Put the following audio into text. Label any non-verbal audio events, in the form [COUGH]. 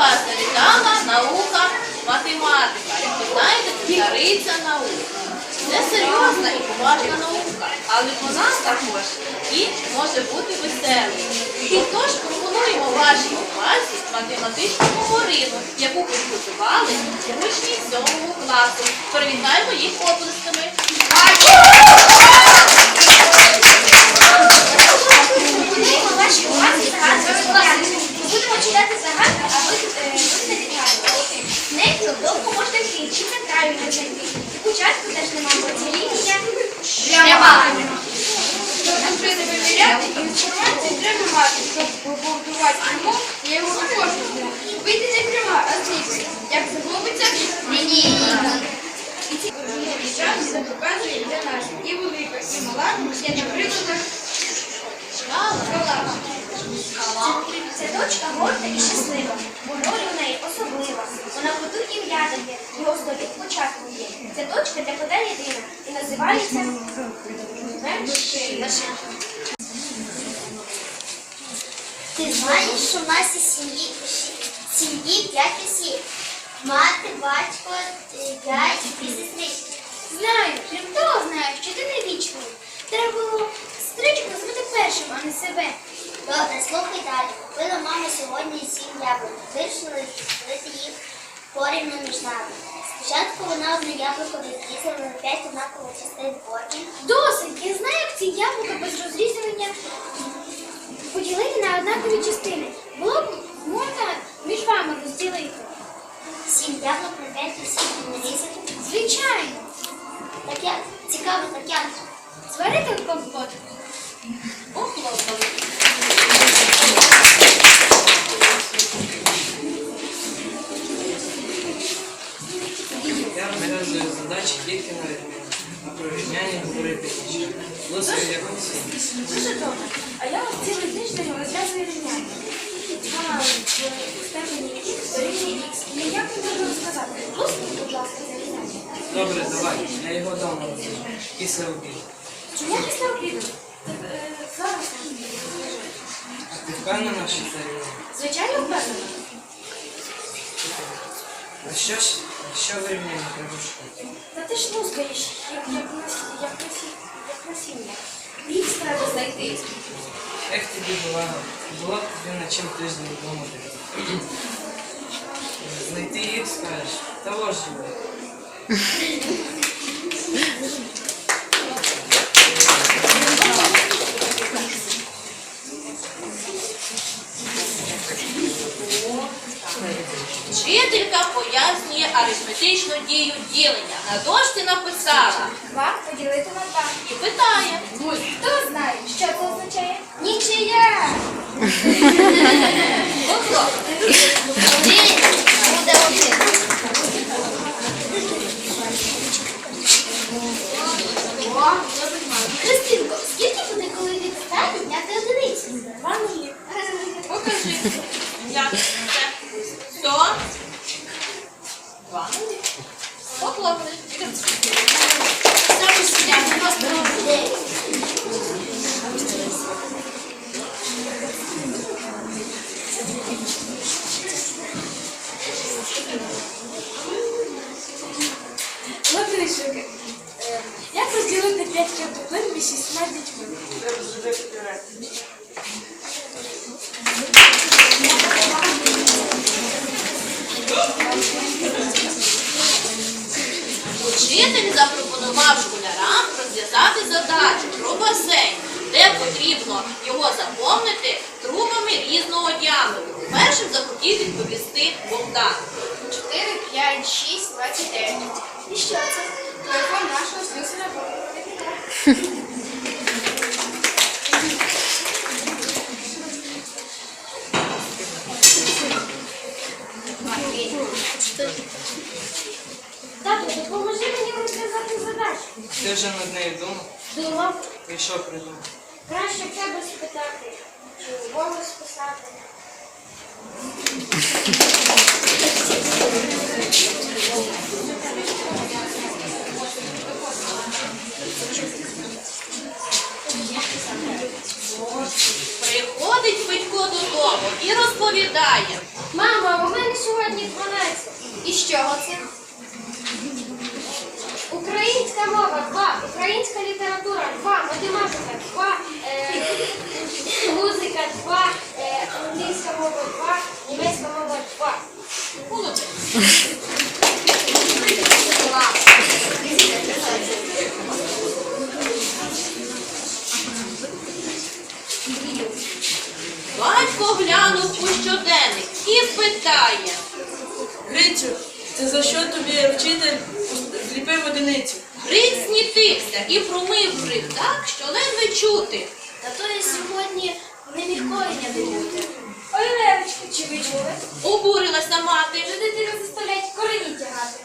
вас завітала наука математика. Як ви знаєте, це цариця наук. Це серйозна і поважна наука, але вона також і може бути веселою. Тож пропонуємо вашій увазі математичну говорину, яку підготували учні 7 класу. Привітаємо їх оплесками. Довго можна чи це краю не знайти. Початку теж нема, бо ця лінія пряма. Треба виміряти і інформацію треба мати, щоб побудувати пряму, я його не можу. Вийти не пряма, а звідси. Як заглубиться, Ні. час показує для нас і велика, і мала, є на прикладах шкала. Це дочка горда і щаслива, бо роль у неї особлива. Вона по ім'я його століт початку є. Це дочка для кота єдина і називається Вершина. Ти знаєш, що в нас із сім'ї сім'ї п'ять осіб. Мати, батько, е, п'ять і сестрички. Знаю, крім того знаю, що ти не вічний. Треба було сестричку назвати першим, а не себе. Добре, слухай далі. Купила мама сьогодні сім яблук. Вирішили їх порівну між нами. Спочатку вона одне яблуко відрізала на п'ять однакових частин потім. Досить, я знаю, як ці яблука без розрізання поділити на однакові частини. Було б можна між вами розділити. Сім яблук на п'ять осіб нарізати. Звичайно, Так як? Цікаво, так як? зварити компот. Я розв'язую задачі тільки на рівні, а про рівняння говорити пізніше. Лоска як усі. Дуже добре. А я ось цілий тиждень розв'язую рівняння. Два в степені х дорівнює х. І як ви можу розказати? Просто, будь ласка, це рівняння. Добре, давай, я його вдома розв'яжу. Після обіду. Чому після обіду? Е, Зараз. А ти впевнена, що це рівняння? Звичайно, впевнена. А що ж, що в рівнянні треба шукати? Та ти ж лускаєш, як, як, насіння, як, насіння, як насіння. Х треба знайти. Як тобі була, було б тобі на чим тиждень думати? Знайти їх скажеш, ось живе. Вчителька пояснює арифметичну дію ділення. На дошці написала Два поділити на два. і питає. Хто знає, що це означає? Нічия! [LAUGHS] Похлопали. Саме сидять, просто Дев'ять. Лапришики. Як розділити п'ять картоплин між шістьма дітьми? Учитель запропонував школярам розв'язати задачу про басейн, де потрібно його заповнити трубами різного діаметру. Першим захотів відповісти Богдан. 4, 5, 6, 29. І що це? Телефон нашого слюсаря Тату, допоможи мені розв'язати задачу. Ти вже над нею думав? Думав, І що придумав? краще в тебе спитати, чи голос писати. Приходить Федько додому і розповідає. Мама, у мене сьогодні дванадцять. І чого це? Українська мова 2, українська література 2, математика 2, е, музика 2, е, англійська мова 2, німецька мова 2. Молодець. Батько глянув у щоденник і питає. Грицю, це за що тобі вчитель одиницю? Гриць знітився і промив крик так, що ледве чути. Та то я сьогодні не міг коріння добути. Ой, Левочки, чи ви чули? Обурилася мати. Вже дитину заставлять корені тягати.